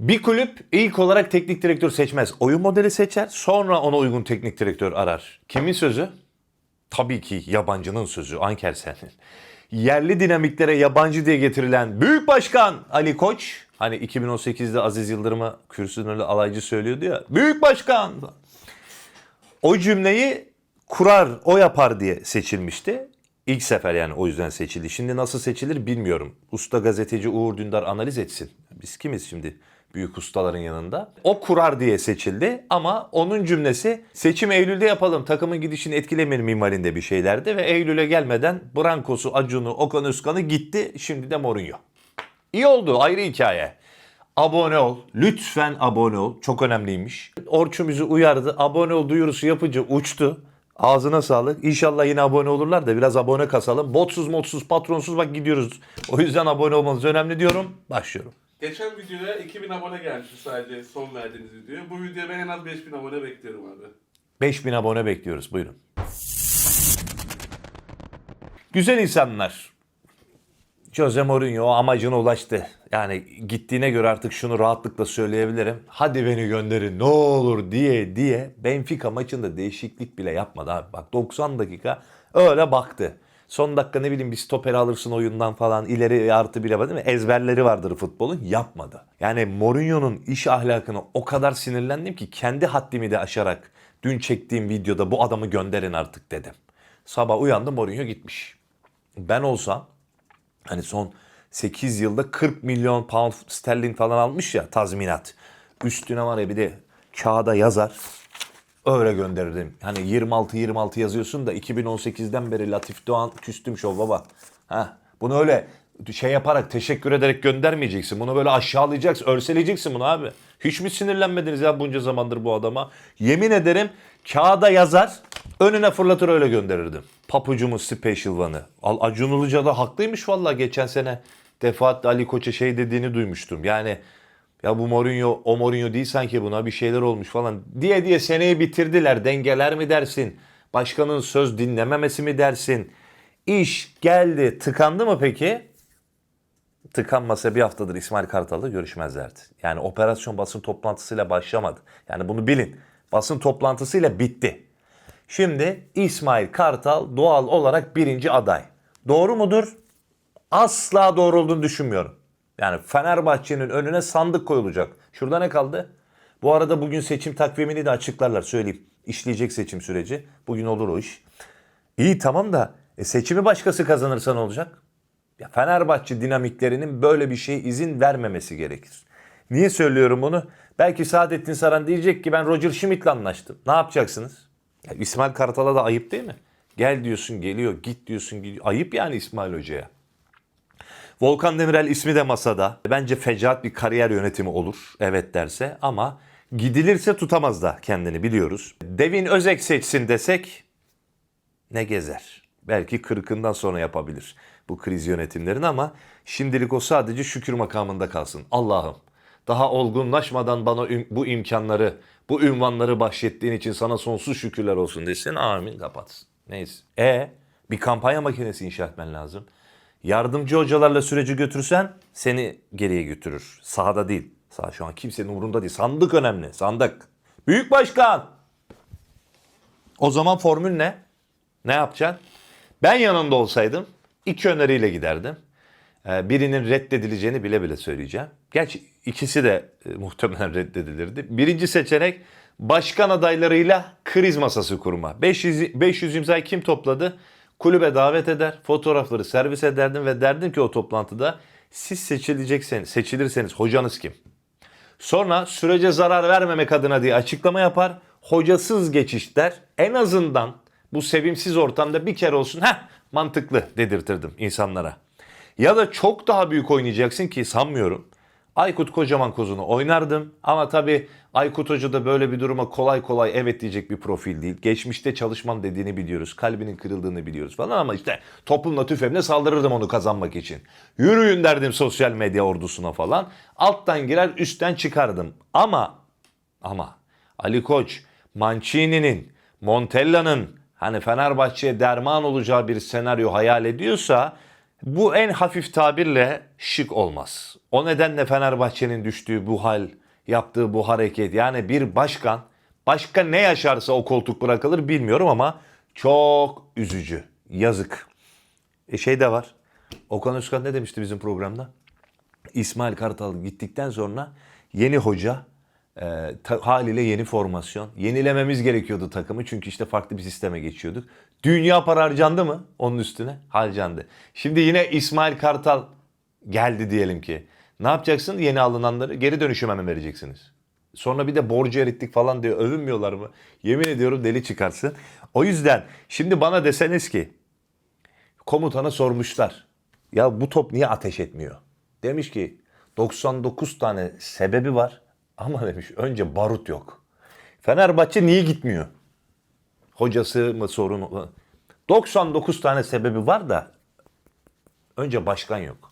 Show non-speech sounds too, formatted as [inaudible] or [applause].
Bir kulüp ilk olarak teknik direktör seçmez. Oyun modeli seçer, sonra ona uygun teknik direktör arar. Kimin sözü? Tabii ki yabancının sözü, Anker senin. Yerli dinamiklere yabancı diye getirilen Büyük Başkan Ali Koç, hani 2018'de Aziz Yıldırım'a kürsünün alaycı söylüyordu ya, Büyük Başkan. O cümleyi kurar, o yapar diye seçilmişti. İlk sefer yani o yüzden seçildi. Şimdi nasıl seçilir bilmiyorum. Usta gazeteci Uğur Dündar analiz etsin. Biz kimiz şimdi büyük ustaların yanında? O kurar diye seçildi ama onun cümlesi seçim Eylül'de yapalım takımın gidişini etkilemeyelim minvalinde bir şeylerdi ve Eylül'e gelmeden Branko'su, Acun'u, Okan Özkan'ı gitti. Şimdi de Mourinho. İyi oldu ayrı hikaye. Abone ol. Lütfen abone ol. Çok önemliymiş. Orçun bizi uyardı. Abone ol duyurusu yapınca uçtu. Ağzına sağlık. İnşallah yine abone olurlar da biraz abone kasalım. Botsuz modsuz patronsuz bak gidiyoruz. O yüzden abone olmanız önemli diyorum. Başlıyorum. Geçen videoya 2000 abone gelmişti sadece son verdiğiniz videoya. Bu videoya ben en az 5000 abone bekliyorum abi. 5000 abone bekliyoruz. Buyurun. Güzel insanlar. Jose Mourinho amacına ulaştı. Yani gittiğine göre artık şunu rahatlıkla söyleyebilirim. Hadi beni gönderin ne olur diye diye Benfica maçında değişiklik bile yapmadı abi. Bak 90 dakika öyle baktı. Son dakika ne bileyim bir stoper alırsın oyundan falan ileri artı bile var değil mi? Ezberleri vardır futbolun yapmadı. Yani Mourinho'nun iş ahlakına o kadar sinirlendim ki kendi haddimi de aşarak dün çektiğim videoda bu adamı gönderin artık dedim. Sabah uyandım Mourinho gitmiş. Ben olsam hani son 8 yılda 40 milyon pound sterlin falan almış ya tazminat. Üstüne var ya bir de kağıda yazar. Öyle gönderirdim. Hani 26-26 yazıyorsun da 2018'den beri Latif Doğan küstüm şov baba. Ha, bunu öyle şey yaparak teşekkür ederek göndermeyeceksin. Bunu böyle aşağılayacaksın, örseleyeceksin bunu abi. Hiç mi sinirlenmediniz ya bunca zamandır bu adama? Yemin ederim kağıda yazar, önüne fırlatır öyle gönderirdim. Papucumun special one'ı. Acun Ilıca da haklıymış vallahi geçen sene defaatle Ali Koç'a şey dediğini duymuştum. Yani ya bu Mourinho o Mourinho değil sanki buna bir şeyler olmuş falan diye diye seneyi bitirdiler. Dengeler mi dersin? Başkanın söz dinlememesi mi dersin? İş geldi tıkandı mı peki? Tıkanmasa bir haftadır İsmail Kartal'la görüşmezlerdi. Yani operasyon basın toplantısıyla başlamadı. Yani bunu bilin. Basın toplantısıyla bitti. Şimdi İsmail Kartal doğal olarak birinci aday. Doğru mudur? Asla doğru olduğunu düşünmüyorum. Yani Fenerbahçe'nin önüne sandık koyulacak. Şurada ne kaldı? Bu arada bugün seçim takvimini de açıklarlar söyleyeyim. İşleyecek seçim süreci. Bugün olur o iş. İyi tamam da e, seçimi başkası kazanırsa ne olacak? Ya Fenerbahçe dinamiklerinin böyle bir şeye izin vermemesi gerekir. Niye söylüyorum bunu? Belki Saadettin Saran diyecek ki ben Roger Schmidt'le anlaştım. Ne yapacaksınız? Ya İsmail Kartal'a da ayıp değil mi? Gel diyorsun geliyor, git diyorsun gidiyor. Ayıp yani İsmail Hoca'ya. Volkan Demirel ismi de masada. Bence fecaat bir kariyer yönetimi olur. Evet derse ama gidilirse tutamaz da kendini biliyoruz. Devin Özek seçsin desek ne gezer? Belki kırkından sonra yapabilir bu kriz yönetimlerini ama şimdilik o sadece şükür makamında kalsın. Allah'ım daha olgunlaşmadan bana bu imkanları, bu ünvanları bahşettiğin için sana sonsuz şükürler olsun desin. Amin kapatsın. Neyse. E bir kampanya makinesi inşa etmen lazım. Yardımcı hocalarla süreci götürsen seni geriye götürür. Sahada değil. Sağ şu an kimsenin umurunda değil. Sandık önemli. Sandık. Büyük başkan. O zaman formül ne? Ne yapacaksın? Ben yanında olsaydım iki öneriyle giderdim. Ee, Birinin reddedileceğini bile bile söyleyeceğim. Gerçi ikisi de e, [laughs] muhtemelen reddedilirdi. Birinci seçenek başkan adaylarıyla kriz masası kurma. 500, 500 imzayı kim topladı? Kulübe davet eder, fotoğrafları servis ederdim ve derdim ki o toplantıda siz seçilecekseniz, seçilirseniz hocanız kim? Sonra sürece zarar vermemek adına diye açıklama yapar. Hocasız geçişler en azından bu sevimsiz ortamda bir kere olsun heh mantıklı dedirtirdim insanlara. Ya da çok daha büyük oynayacaksın ki sanmıyorum. Aykut Kocaman kozunu oynardım ama tabii Aykut Hoca da böyle bir duruma kolay kolay evet diyecek bir profil değil. Geçmişte çalışmam dediğini biliyoruz. Kalbinin kırıldığını biliyoruz falan ama işte toplumla tüfeğimle saldırırdım onu kazanmak için. Yürüyün derdim sosyal medya ordusuna falan. Alttan girer üstten çıkardım. Ama ama Ali Koç, Mancini'nin, Montella'nın hani Fenerbahçe'ye derman olacağı bir senaryo hayal ediyorsa Bu en hafif tabirle şık olmaz. O nedenle Fenerbahçe'nin düştüğü bu hal, yaptığı bu hareket yani bir başkan başka ne yaşarsa o koltuk bırakılır bilmiyorum ama çok üzücü. Yazık. E şey de var. Okan Özkan ne demişti bizim programda? İsmail Kartal gittikten sonra yeni hoca, e, ta- haliyle yeni formasyon. Yenilememiz gerekiyordu takımı çünkü işte farklı bir sisteme geçiyorduk. Dünya para harcandı mı onun üstüne? Harcandı. Şimdi yine İsmail Kartal geldi diyelim ki. Ne yapacaksın yeni alınanları? Geri dönüşüme mi vereceksiniz? Sonra bir de borcu erittik falan diyor. Övünmüyorlar mı? Yemin ediyorum deli çıkarsın. O yüzden şimdi bana deseniz ki komutana sormuşlar. Ya bu top niye ateş etmiyor? Demiş ki 99 tane sebebi var ama demiş önce barut yok. Fenerbahçe niye gitmiyor? Hocası mı sorun? 99 tane sebebi var da önce başkan yok.